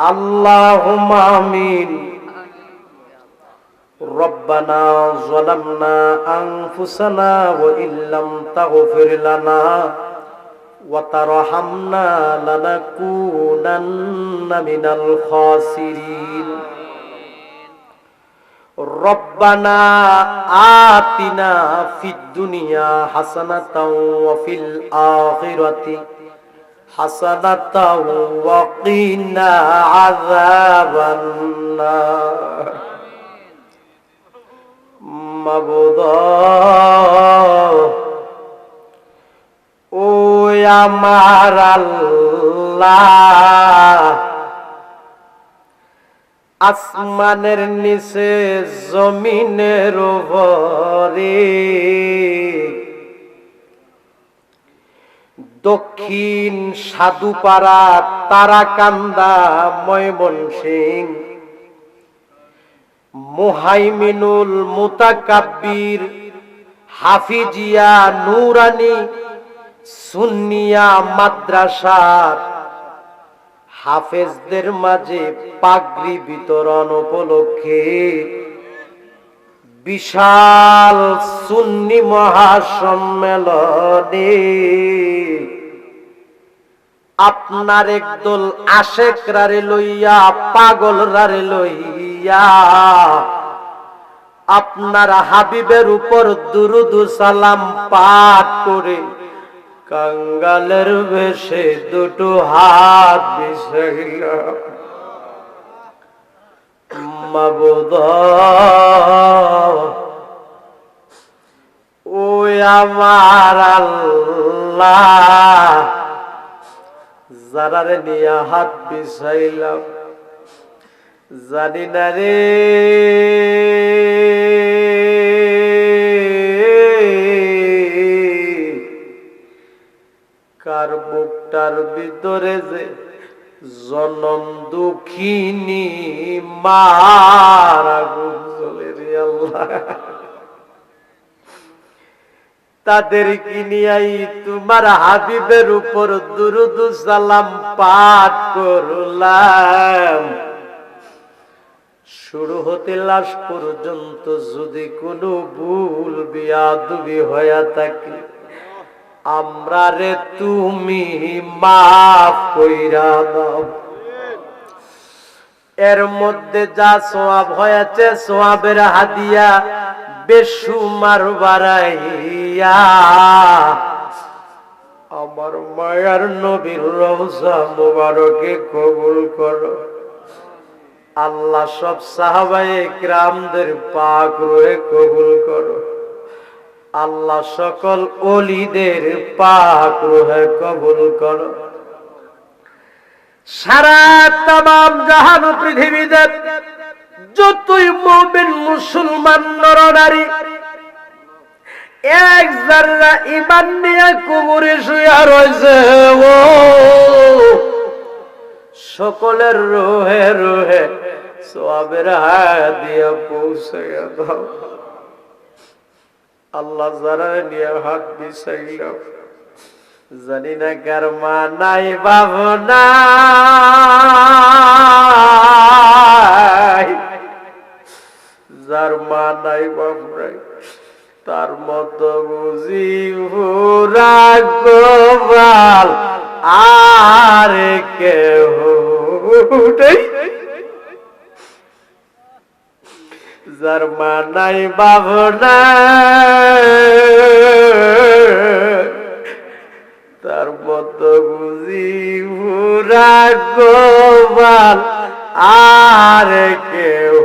اللهم آمين ربنا ظلمنا أنفسنا وإن لم تغفر لنا وترحمنا لنكونن من الخاسرين ربنا آتنا في الدنيا حسنة وفي الآخرة حسنة وقنا عذاب النار মাবুদ ও আমার আল্লাহ আসমানের নিচে জমিনের উপরে দক্ষিণ সাধুপাড়া তারাকান্দা ময়মন সিং মুহাইমিনুল মুতাকাব্বির হাফিজিয়া নুরানি সুন্নিয়া মাদ্রাসার হাফেজদের মাঝে পাগড়ি বিতরণ উপলক্ষে বিশাল সুন্নি মহাসম্মেলনে। আপনার একদল আশেক রারে লইয়া পাগল রারে লইয়া, আপনার হাবিবের উপর দুরুদু সালাম পাঠ করে কাঙ্গালের বেশে দুটো হাত বিষাইল মাবুদ। ও আমার আল্লাহ, যারারে নিয়ে হাত বিছাইলাম, জানি না রে। কার বুকটার ভিতরে যে জনম দুঃখিনী মারা তাদের কিনিয়াই তোমার হাবিবের উপর দুরুদ সালাম পাঠ করলাম। শুরু হতে লাশ পর্যন্ত যদি কোনো ভুল, বিয়াদুবি হয়ে থাকে আমরা রে তুমি মাফ কইরা দাও। এর মধ্যে যা সোয়াব হয়েছে, সোয়াবের হাদিয়া বেসুমার বাড়াইয়া, আমার মায়ার নবীর রওজা মুবারকে কবুল করো। আল্লাহ সব সাহাবায়ে গ্রামদের পাক রয়ে কবুল করো। আল্লাহ সকল অলিদের পাক রহে কবুল করো। সারা তাম জাহান পৃথিবীতে যতই মুমিন, মুসলমান নরনারী এক জাররা ইমান নিয়ে কুবুরে শুয়া রয়েছে, ও সকলের রোহে রোহে সবের হাত দিয়ে পৌঁছে দাও। আল্লাহ যারা নিয়ে হাত বিছাইল। জানি না কার মা নাই ভাবনা যার মা নাই বাপ নাই। তার মতো বুঝি গোপাল, আর কেহ যার মা নাই বাপ তার মতো বুঝি ভুরা গোপাল আর কেউ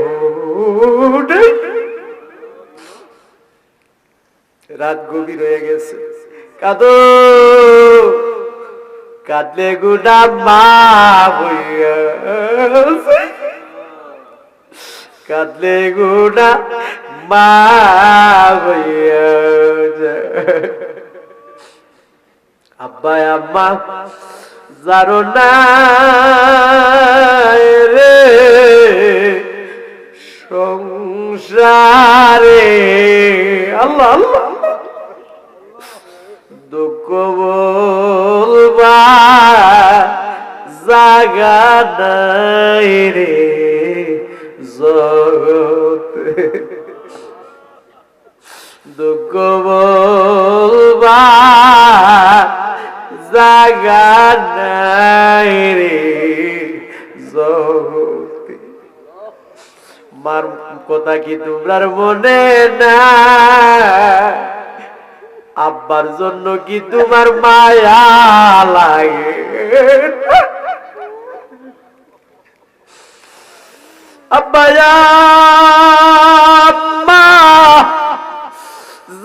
রাত গভীর হয়ে গেছে। কাদো, কাঁদলে গুনা মা বইয়া কাঁদলে গুনা মা বইয়া আব্বা আম্মা না রে, সংসারে আল্লাহ আল্লাহ দুঃখ বলবা জাগা রে। জগত দুঃখ বলবা জাগা নাই রে জগতে মার কথা কি তোমরার মনে না আব্বার জন্য কি তোমার মায়া লাগে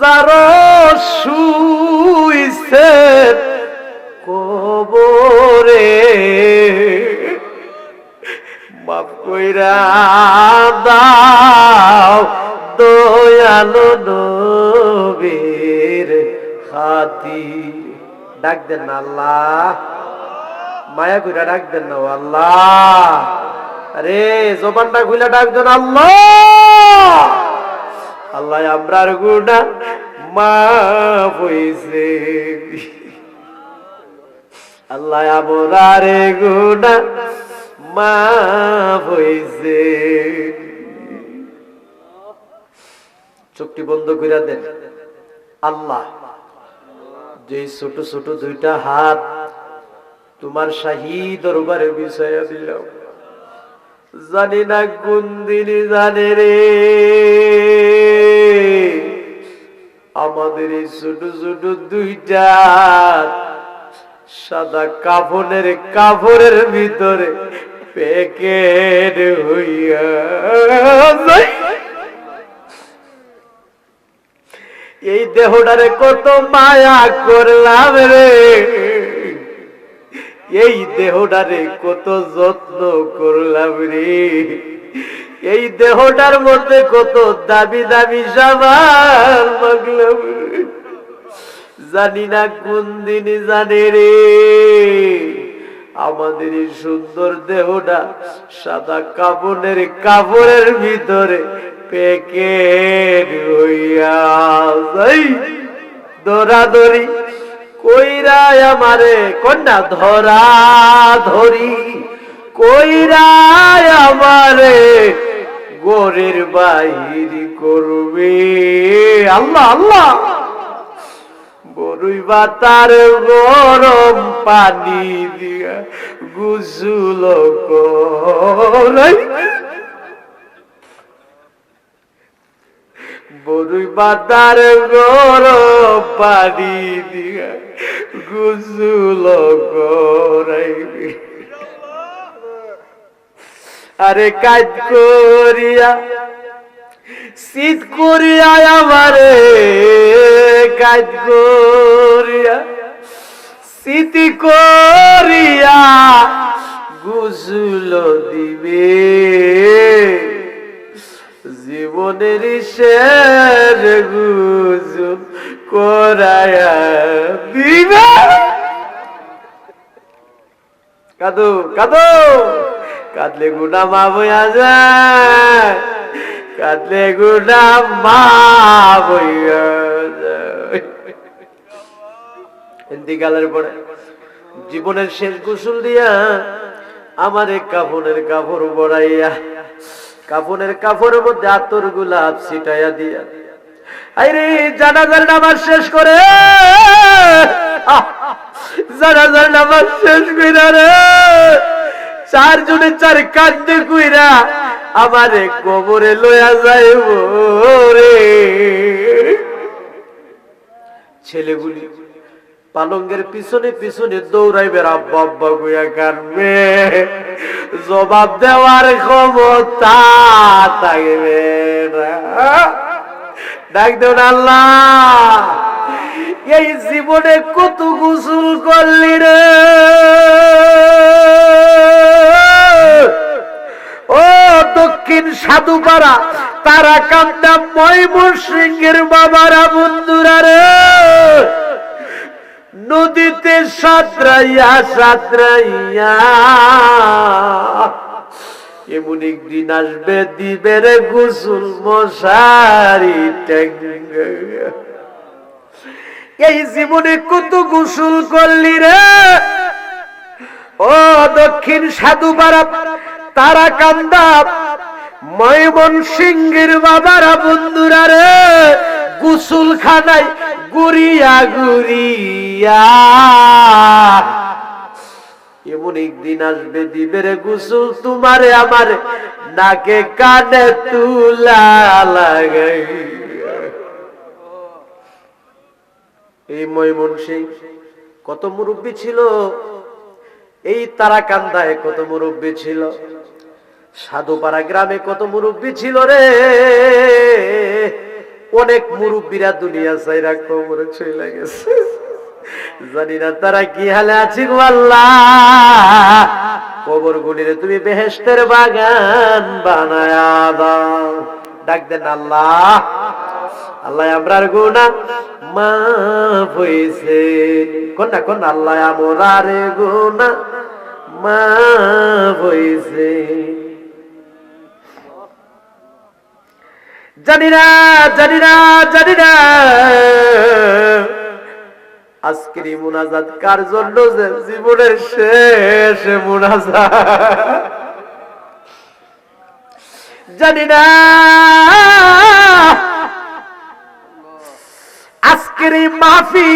যারো শুইছে কবরে। মাফ কইরা দাও দয়ালো নবীর খাতি ডাক দেন আল্লাহ। মায়া কইরা ডাক দেন না আল্লাহ। আরে, জবানটা খুলে ডাক দেন আল্লাহ। আল্লাহ, আমরার গুণা মা আল্লাহ, আমরারে গুণা মা চোখটি বন্ধ করে দেন। আল্লাহ যে ছোট ছোট দুইটা হাত তোমার শাহী দরবারে বিষয় দিলাম। জানি না কোন দিনই জানে রে। আমাদের এই ছোট ছোট দুইটা সাদা কাফনের কাপড়ের ভিতরে প্যাকেট হইয়া এই দেহটারে কত মায়া করলাম রে। এই দেহটারে কত যত্ন করলাম রে। এই দেহটার মধ্যে কত দাবি দাবি সাবান মাগলাম জানি না কোন দিন জানে রে। আমাদের এই সুন্দর দেহটা সাদা কাপড়ের কাপড়ের ভিতরে প্যাকেট হইয়া দৌড়াদৌড়ি কইরা আমারে কন্যা ধরা ধরি, কইরা আমারে গোরের বাহির করবে। আল্লাহ আল্লাহ! বরুই বাতার গরম পানি দিয়া গুসুল করে। বরুই বাতার গরম পানি দিয়া গুজুল করাইবে আরে কাজ করিয়া, শীত করিয়া আমারে, কাজ করিয়া স্মৃতি করিয়া গুসুল দিবে। জীবনের শের গুজুল করায়া দিবে। কাদু কাদু। কাঁদলে গুনা মা বইয়া যায়। কাঁদলে গুনা মা বইয়া যায়। ইন্তিকালের পরে জীবনের শেষ গোসল দিয়া আমার কাফনের কাপড় বড়াইয়া কাফনের কাপড়ের মধ্যে আতর গুলাপ ছিটাইয়া দিয়া। আরে জানাজার নামাজ শেষ করে। জানাজার নামাজ শেষ কইরা রে। চার জনে চার কান্দে কইরা আমারে কবরে লইয়া যাইব রে। ছেলেগুলি পালঙ্গের পিছনে পিছনে দৌড়াইবে, আব্বা আব্বা গুয়া কানবে জবাব দেওয়ার ক্ষমতা থাকবে ডাক দেন আল্লাহ। এই জীবনে কত গোসল করলি রে? ও দক্ষিণ সাধুপাড়া তারা কান্দা ময়মন সিংহের বাবারা বন্ধুরা রে। নদীতে সাঁতরাইয়া সাঁতরাইয়া। এমন একদিন আসবে দিবে রে গোসল মশারি এই জীবনে কত গোসল করলি রে? ও দক্ষিণ সাধুপাড়া তারা কান্দা। ময়মন সিংহের বাবারা বন্ধুরা রে গুসুল খানায় গুরিয়া গুরিয়া এমন একদিন আসবে দিবের গুসুল তোমারে আমার নাকে কানে তুলা লাগাই এই ময়মন সিং কত মুরব্বী ছিল? এই তারাকান্দায় কত মুরব্বী ছিল? সাধুপাড়া গ্রামে কত মুরব্বী ছিল রে? অনেক মুরব্বীরা দুনিয়া চাইরা কবরে চলে গেছে। জানি না তারা কি হালে আছে কবর গুলিরে তুমি বেহেস্তের বাগান বানায়া দাও। ডাক দেন আল্লাহ। আল্লাহ আমরার গুণা মাফ হইছে। কন্যা কন্যা, আল্লাহ আমরার গুণা মাফ হইছে। জানি না জানি না জানি না। আজকের এই মুনাজাত কার জন্য যে জীবনের শেষ মুনাজাত? জানি না। আজকের মাফি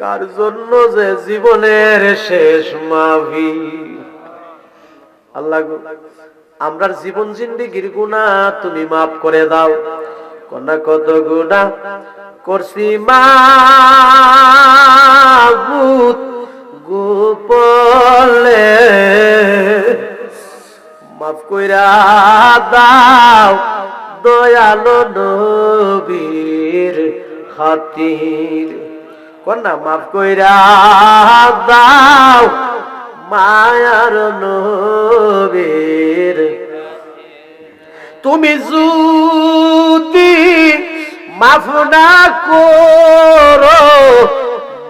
কার জন্য যে জীবনের শেষ মাফি আল্লাহ আমরার জীবন জিন্দিগির গুণা তুমি মাফ করে দাও। কন্যা, কত গুণা করছি মাবুত গোপলে মাফ কইরা দাও দয়ালো নবীর খাতির। কন্যা, মাফ কইরা দাও মায়ার নবীর। তুমি যদি মাফ না করো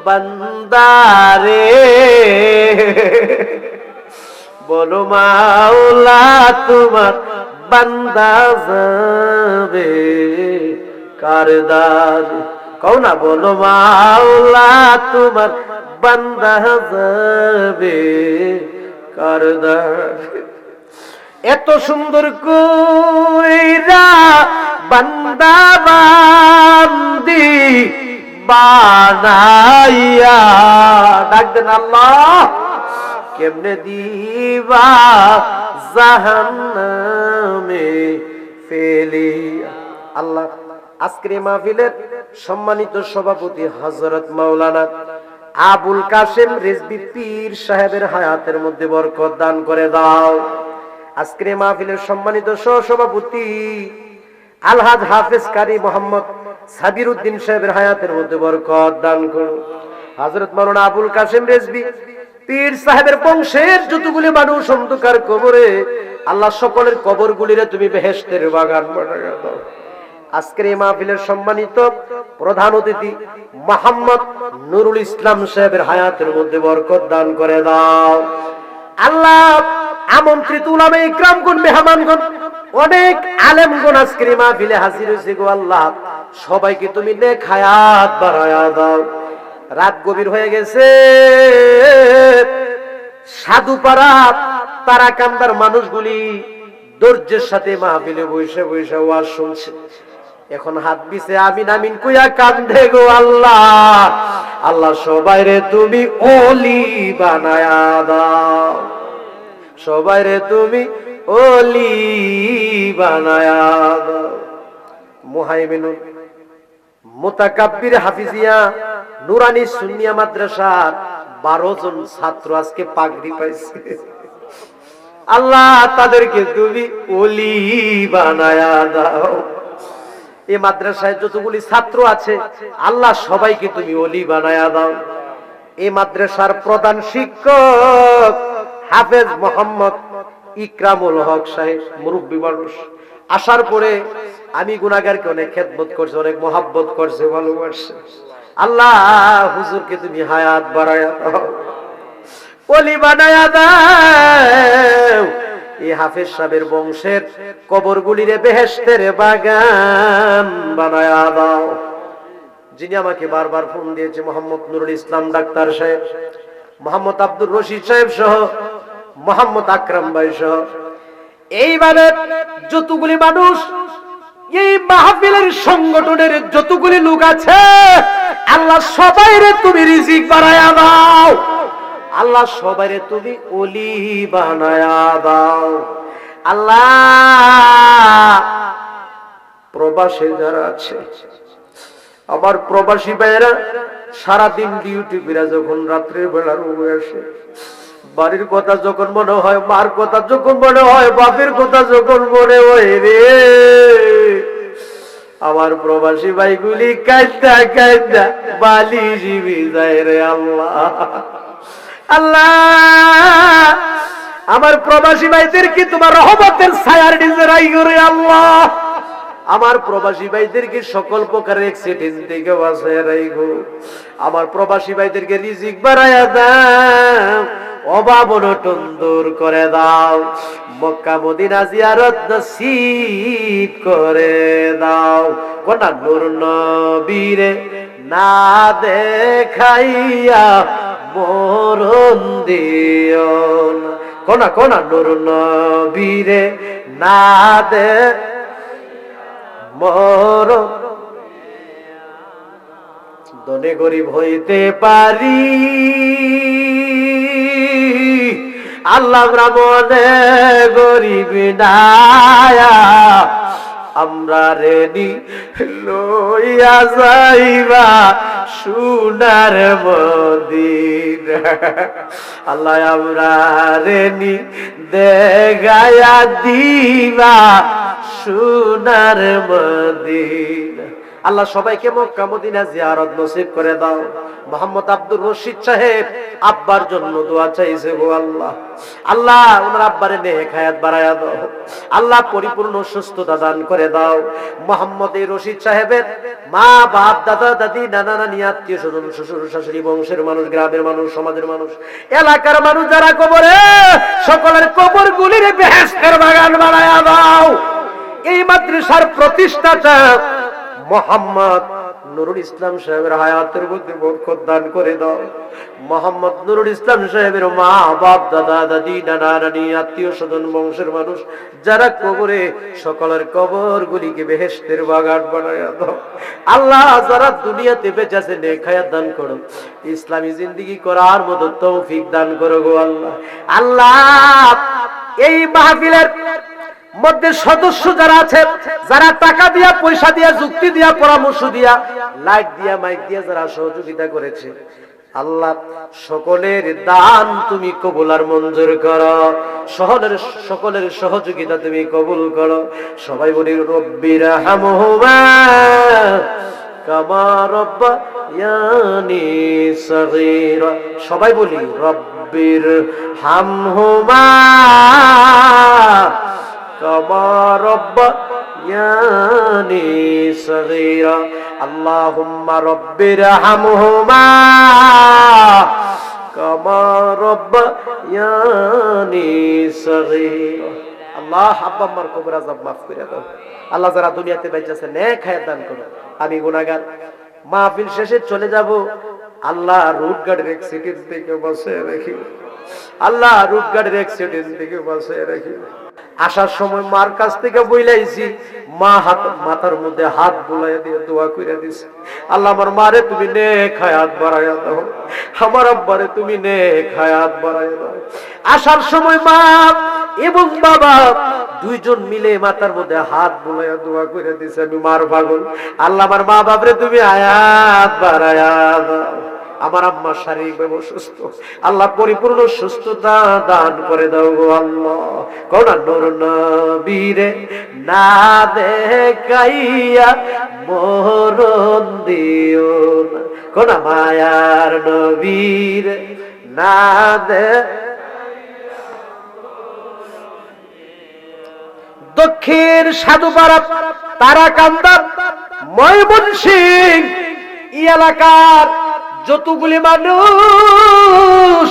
বন্দারে, বলো মাওলা তোমার বান্দা যাবে কারদার কও না, বলো মাওলা তোমার বান্দা যাবে কারদার এত সুন্দর কইরা বান্দা বান্দি বানাইয়া, ডাক আল্লাহ, কেমনে দিবা জাহান্নামে ফেলিয়া? আল্লাহ, আজকের মাহফিলের সম্মানিত সভাপতি হযরত মাওলানা আবুল কাসেম রেজবি পীর সাহেবের হায়াতের মধ্যে বরকত দান করে দাও। আজকের মাহফিলের সম্মানিত সহসভাপতি আলহাজ হাফেজ কারি মোহাম্মদ সাবির উদ্দিন সাহেবের হায়াতের মধ্যে বরকত দান করুন হযরত মাওলানা আবুল কাসেম রেজবি পীর সাহেবের বংশের যতগুলি মানুষ অন্ধকার কবরে, আল্লাহ সকলের কবর গুলিরে তুমি বেহেস্তের বাগান বানায়া দাও। আজকের এই মাহফিলের সম্মানিত প্রধান অতিথি মোহাম্মদ নুরুল ইসলাম সাহেবের হায়াতের মধ্যে বরকত দান করে দাও। আল্লাহ আমন্ত্রিত উলামে ইকরামগণ, মেহমানগণ, অনেক আলেমগণ আজকের এই মাহফিলে হাজির হয়েছে গো আল্লাহ। সবাইকে তুমি নেক হায়াত বাড়ায়া দাও। রাত গভীর হয়ে গেছে। সাধুপাড়া তারা কান্দার মানুষগুলি ধৈর্যের সাথে মাহফিলে বসে বসে ওয়াজ শুনছে। এখন হাত বিছে আমিন আমিন কুয়া কান্দে গো আল্লাহ। আল্লাহ সবাই রে তুমি ওলি বানায়া দাও। সবাই রে তুমি ওলি বানায়া দাও। মুহাইমিনুল মোতাকাব্বির হাফিজিয়া নুরানি সুন্নিয়া মাদ্রাসার বারো জন ছাত্র আজকে পাগড়ি পাইছে। আল্লাহ তাদেরকে তুমি ওলি বানায়া দাও। এই মাদ্রাসায় যতগুলি ছাত্র আছে, আল্লাহ সবাইকে তুমি ওলি বানায়া দাও। এই মাদ্রাসার প্রধান শিক্ষক হাফেজ মোহাম্মদ ইকরামুল হক সাহেব, মুরব্বী মানুষ। আসার পরে আমি গুনাগারকে অনেক খেদমত করছে, অনেক মহাব্বত করছে ভালোবাসছে আল্লাহ, হুজুরকে তুমি হায়াত বাড়ায়া দাও। অলি বানায়া দাও। হাফেজ সাহেবের বংশের কবরগুলিরে বেহেস্তের বাগান বানায়া দাও। যিনি আমাকে বারবার ফোন দিয়েছে, মোহাম্মদ নুরুল ইসলাম, ডাক্তার সাহেব, মোহাম্মদ আব্দুর রশিদ সাহেব সহ, মোহাম্মদ আকরাম ভাই সহ। এইভাবে যতগুলি মানুষ এই মাহফিলের সংগঠনের যতগুলি লোক আছে, আল্লাহ সবাইরে তুমি রিজিক বানায়া দাও। আল্লাহ সবাইরে তুমি অলি বানায়া দাও। আল্লাহ। প্রবাসে যারা আছে আবার প্রবাসী ভাইয়েরা, সারাদিন ডিউটি ফিরা যখন রাত্রের বেলা রুমে আসে, বাড়ির কথা যখন মনে হয়, মার কথা যখন মনে হয়, বাপের কথা যখন মনে হয় রে। আমার প্রবাসী ভাইগুলি কাইদা কাইদা বালি জিবি যায় রে আল্লাহ। আল্লাহ। আমার প্রবাসী ভাইদের কি তোমার রহমতের ছায়ার নিজেরাই করে আল্লাহ? আমার প্রবাসী ভাইদেরকে সকল প্রকারের অ্যাক্সিডেন্ট থেকে বাঁচায় রাখো আমার প্রবাসী ভাইদেরকে রিজিক বাড়ায়া দাও? অভাব অনটন দূর করে দাও। মক্কা মদিনা জিয়ারত নসিব করে দাও। কোনা নূর নবীরে না দেখাইয়া মরণ দিও না। কোনা কোনা, নূর নবীরে না দে। মর দনে গরিব হইতে পারি। আল্লাহ ব্রাহ্মণে গরিব নায়া। আমরা রেডি লইয়া যাইবা সোনার মদির আল্লাহ আমরা রেনি দেগায়া দিবা সোনার মদির আল্লাহ সবাইকে মক্কা মদিনা জিয়ারত নসিব করে দাও। মোহাম্মদ আব্দুর রশিদ সাহেব আব্বার জন্য দোয়া চাইছে গো আল্লাহ। আল্লাহ, ওনার আব্বারে নেহে খায়াত বাড়ায়া দাও। আল্লাহ পরিপূর্ণ সুস্থতা দান করে দাও। মোহাম্মদ রশিদ সাহেবের মা, বাপ, দাদা, দাদি, নানা, নানি, আত্মীয় স্বজন, শ্বশুর, শাশুড়ি, বংশের মানুষ, গ্রামের মানুষ, সমাজের মানুষ, এলাকার মানুষ যারা কবরে, সকলের কবর গুলির বেহেস্তের বাগান বানায় দাও। এই মাদ্রাসার প্রতিষ্ঠাতা মোহাম্মদ নুরুল ইসলাম সাহেবের হায়াতের মধ্যে বরকত দান করে দাও। মোহাম্মদ নুরুল ইসলাম সাহেবের মা, বাপ, দাদা, দাদি, নানা, নানি, আত্মীয় স্বজন, বংশের মানুষ, যারা কবরে সকলের কবর গুলিকে বেহেস্তের বাগান বানায় দাও। আল্লাহ যারা দুনিয়াতে বেঁচে আছে নেখায়া দান করো। ইসলামী জিন্দিগি করার মতো তৌফিক দান করো গো আল্লাহ। আল্লাহ, এই মাহফিলের মধ্যে সদস্য যারা আছেন যারা টাকা দিয়া, পয়সা দিয়া, যুক্তি দিয়া, পরামর্শ দিয়া, লাইট দিয়া, মাইক দিয়া যারা সহযোগিতা করেছে, আল্লাহ সকলের দান তুমি কবুল আর মঞ্জুর করো। সকলের সকলের সহযোগিতা তুমি কবুল করো। সবাই বলি রব্বির সবাই বলি, রব্বির হামহুমা ربياني صغيرا اللهم رب ارحمهما كما ربياني صغيرا আল্লাহ আব্বা আম্মার কবর আজাব মাফ করে দাও আল্লাহ যারা দুনিয়াতে বেঁচে আছে নেক হায়াত দান করো আমি গুনাহগার মাহফিল শেষে চলে যাব আল্লাহ রুট গাড়ির অ্যাক্সিডেন্ট থেকে বসে রাখি আল্লাহ রুট গাড়ির অ্যাক্সিডেন্ট থেকে বসে রাখি। আসার সময় মার কাছ থেকে বইলাইছি, মা হাত, মাথার মধ্যে হাত বুলাই দিয়ে দোয়া করে দিছে। আল্লাহ আমার মারে তুমি নে খায়াত বাড়াইয়া দাও। আমার আব্বারে তুমি নে খায়াত বাড়াইয়া দাও। আসার সময় মা এবং বাবা দুইজন মিলে মাথার মধ্যে হাত বুলাইয়া দোয়া করে দিছে, আমি মার পাগল। আল্লাহ আমার মা বাপরে তুমি আয়াত বাড়াইয়া দাও। আমার আম্মা শারীরিকভাবে অসুস্থ। আল্লাহ পরিপূর্ণ সুস্থতা দান করে দাও গো আল্লাহ। কোন নূর নবীরে না দেখাইয়া মরণ দিও না। কোন মায়ার নবীর না দে দক্ষিণ সাধুপাড়া তারাকান্দা ময়মন সিং এই এলাকার যতগুলি মানুষ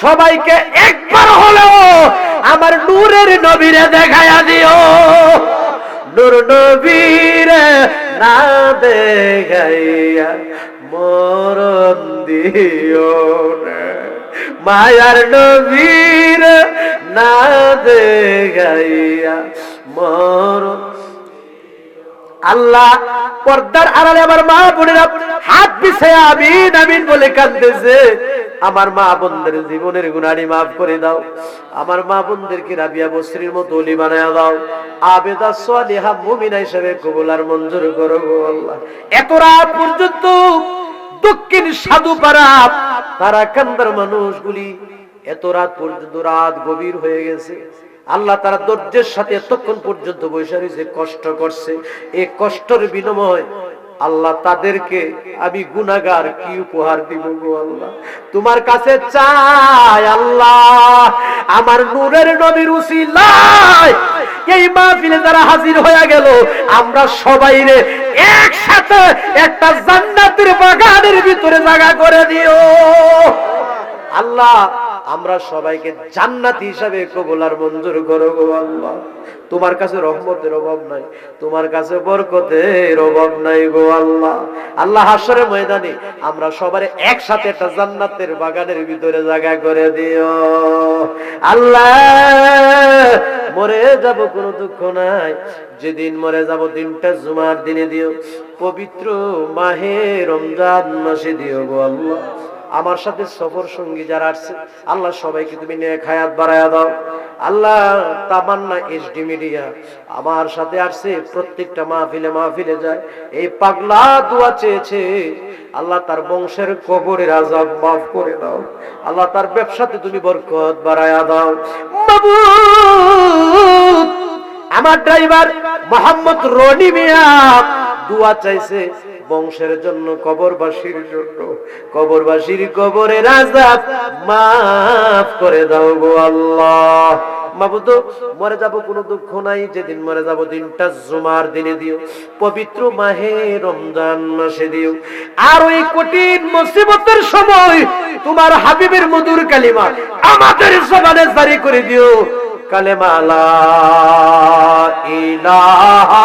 সবাইকে একবার হলেও আমার নূরের নবীরে দেখায়া দিও। নূর নবীরে না দেখাইয়া মরণ দিও মায়ার নবীর না দেখাইয়া মরণ আল্লাহ পর্দার আড়ালে আমার মা বোনেরা হাত পিছে আমিন আমিন বলে কাঁদতেছে আমার মা বোনদের জীবনের গুণানি মাফ করে দাও। আমার মা বোনদেরকে রাবিয়া বস্ত্রীর মতো অলি বানায় দাও। আবেদা সালিহা মুমিনা হিসেবে কবুল আর মঞ্জুর করো আল্লাহ। এত রাত পর্যন্ত দক্ষিণ সাধু পাড়া তারা কান্দার মানুষগুলি এত রাত পর্যন্ত রাত গভীর হয়ে গেছে। আল্লাহ তারা ধৈর্যের সাথে এতক্ষণ পর্যন্ত বসে রয়েছে, কষ্ট করছে। এই কষ্টের বিনিময় আল্লাহ তাদেরকে আমি গুনাগার কি উপহার দিব গো আল্লাহ? তোমার কাছে চাই আল্লাহ, আমার নূরের নবীর উসিলায়। এই মাহফিলে যারা হাজির হয়ে গেল, আমরা সবাই রে একসাথে একটা জান্নাতের বাগানের ভিতরে জায়গা করে দিও। আল্লাহ আমরা সবাইকে জান্নাতি হিসাবে কবুলার মঞ্জুর করো গো আল্লাহ। তোমার কাছে রহমতের অভাব নাই, তোমার কাছে বরকতের অভাব নাই গো আল্লাহ। আল্লাহ হাসরের ময়দানে আমরা সবার একসাথে একটা জান্নাতের বাগানের ভিতরে জায়গা করে দিও। আল্লাহ, মরে যাব কোনো দুঃখ নাই, যেদিন মরে যাব দিনটা জুমার দিনে দিও, পবিত্র মাহে রমজান মাসে দিও গো আল্লাহ। আমার সাথে সফর সঙ্গী যারা আসছে, আল্লাহ সবাইকে তুমি নিয়ে খায়াত বাড়ায়া দাও। আল্লাহ তামান্না এসডি মিডিয়া আমার সাথে আসছে, প্রত্যেকটা মাহফিলে মাহফিলে যায়। এই পাগলা দোয়া চেয়েছে, আল্লাহ তার বংশের কবরের আজাব মাফ করে দাও। আল্লাহ তার ব্যবসাতে তুমি বরকত বাড়ায়া দাও। মাবুদ, আমার ড্রাইভার মোহাম্মদ রনি মিয়া দুয়া চাইছে বংশের জন্য, কবরবাসীর জন্য। কবরবাসীর কবরের আজাব মাফ করে দাও গো আল্লাহ। মরে যাব কোনো দুঃখ নাই, যেদিন মরে যাব দিনটা জুমার দিনে দিও, পবিত্র মাহে রমজান মাসে দিও। আর ওই কঠিন মুসিবতের সময় তোমার হাবিবের মধুর কালিমা আমাদের জবানে জারি করে দিও। কালেমা ইলাহা